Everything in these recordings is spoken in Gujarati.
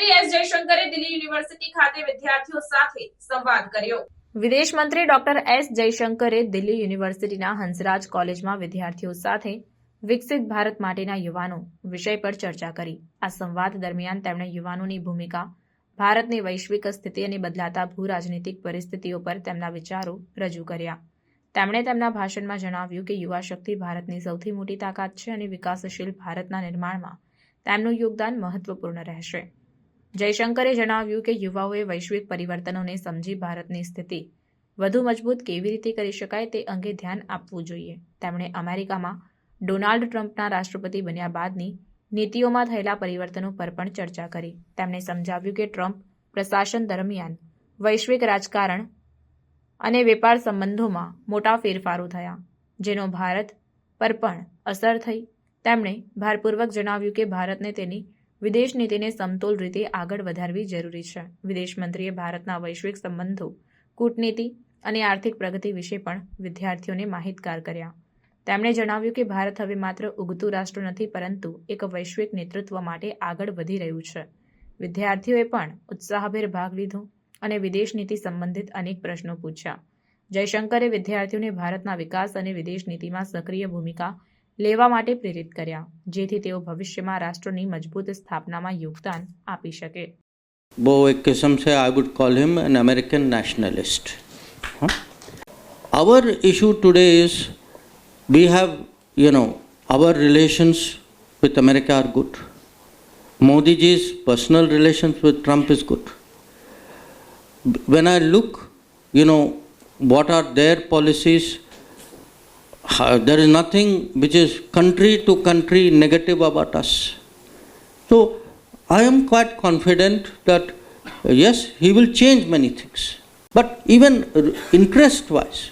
યુનિવર્સિટી ખાતે વિદ્યાર્થીઓ સાથે સંવાદ કર્યો. વિદેશ મંત્રી ડોક્ટર એસ જયશંકરે દિલ્હી યુનિવર્સિટીના હંસરાજ કોલેજમાં વિદ્યાર્થીઓ સાથે વિકસિત ભારત માટેના યુવાનો વિષય પર ચર્ચા કરી. આ સંવાદ દરમિયાન તેમણે યુવાનોની ભૂમિકા, ભારતની વૈશ્વિક સ્થિતિ અને બદલાતા ભૂ રાજનીતિક પરિસ્થિતિઓ પર તેમના વિચારો રજૂ કર્યા. તેમણે તેમના ભાષણમાં જણાવ્યું કે યુવા શક્તિ ભારતની સૌથી મોટી તાકાત છે અને વિકાસશીલ ભારતના નિર્માણમાં તેમનું યોગદાન મહત્વપૂર્ણ રહેશે. જયશંકરે જણાવ્યું કે યુવાઓએ વૈશ્વિક પરિવર્તનોને સમજી ભારતની સ્થિતિ વધુ મજબૂત કેવી રીતે કરી શકાય તે અંગે ધ્યાન આપવું જોઈએ. તેમણે અમેરિકામાં ડોનાલ્ડ ટ્રમ્પના રાષ્ટ્રપતિ બન્યા બાદની નીતિઓમાં થયેલા પરિવર્તનો પર પણ ચર્ચા કરી. તેમણે સમજાવ્યું કે ટ્રમ્પ પ્રશાસન દરમિયાન વૈશ્વિક રાજકારણ અને વેપાર સંબંધોમાં મોટા ફેરફારો થયા, જેનો ભારત પર પણ અસર થઈ. તેમણે ભારપૂર્વક જણાવ્યું કે ભારતને તેની વિદેશ નીતિને સમતોલ રીતે આગળ વધારવી જરૂરી છે. વિદેશ ભારતના વૈશ્વિક સંબંધો, કૂટનીતિ અને આર્થિક પ્રગતિ વિશે પણ વિદ્યાર્થીઓને માહિતગાર કર્યા. તેમણે જણાવ્યું કે ભારત હવે માત્ર ઉગતું રાષ્ટ્ર નથી, પરંતુ એક વૈશ્વિક નેતૃત્વ માટે આગળ વધી રહ્યું છે. વિદ્યાર્થીઓએ પણ ઉત્સાહભેર ભાગ લીધો અને વિદેશ નીતિ સંબંધિત અનેક પ્રશ્નો પૂછ્યા. જયશંકરે વિદ્યાર્થીઓને ભારતના વિકાસ અને વિદેશ નીતિમાં સક્રિય ભૂમિકા લેવા માટે પ્રેરિત કર્યા જેથી તેઓ ભવિષ્યમાં રાષ્ટ્રની મજબૂત સ્થાપનામાં યોગદાન આપી શકે. બહુ એક કિસમ છે I would call him an American nationalist our issue today is we have you know our relations with America are good Modiji's personal relations with Trump is good when I look you know, what are their policies there is nothing which is country to country negative about us so I am quite confident that uh, yes, he will change many things. But even interest wise,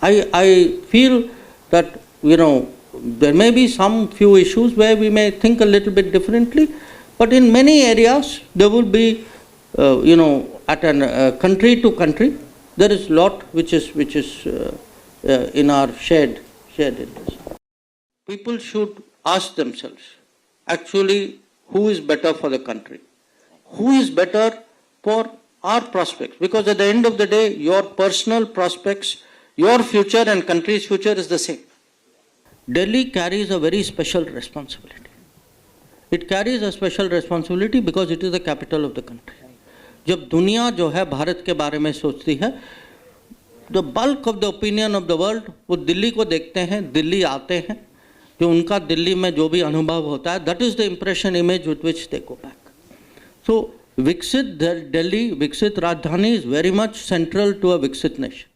I, I feel that you know there may be some few issues where we may think a little bit differently, but in many areas there will be uh, you know at a uh, country to country there is lot which is which is uh, in our shared shared interest. People should ask themselves actually who is better for the country? Who is better for our prospects? Because at the end of the day, your personal prospects, your future and country's future is the same. Delhi carries a very special responsibility. It carries a special responsibility because it is the capital of the country. जब दुनिया जो है भारत के बारे में सोचती है the bulk of the opinion of the world वो दिल्ली को देखते हैं, दिल्ली आते हैं जो उनका दिल्ली में जो भी अनुभव होता है that is the impression image with which they go back so विकसित दिल्ली, विकसित राजधानी is very much central to a विकसित नेशन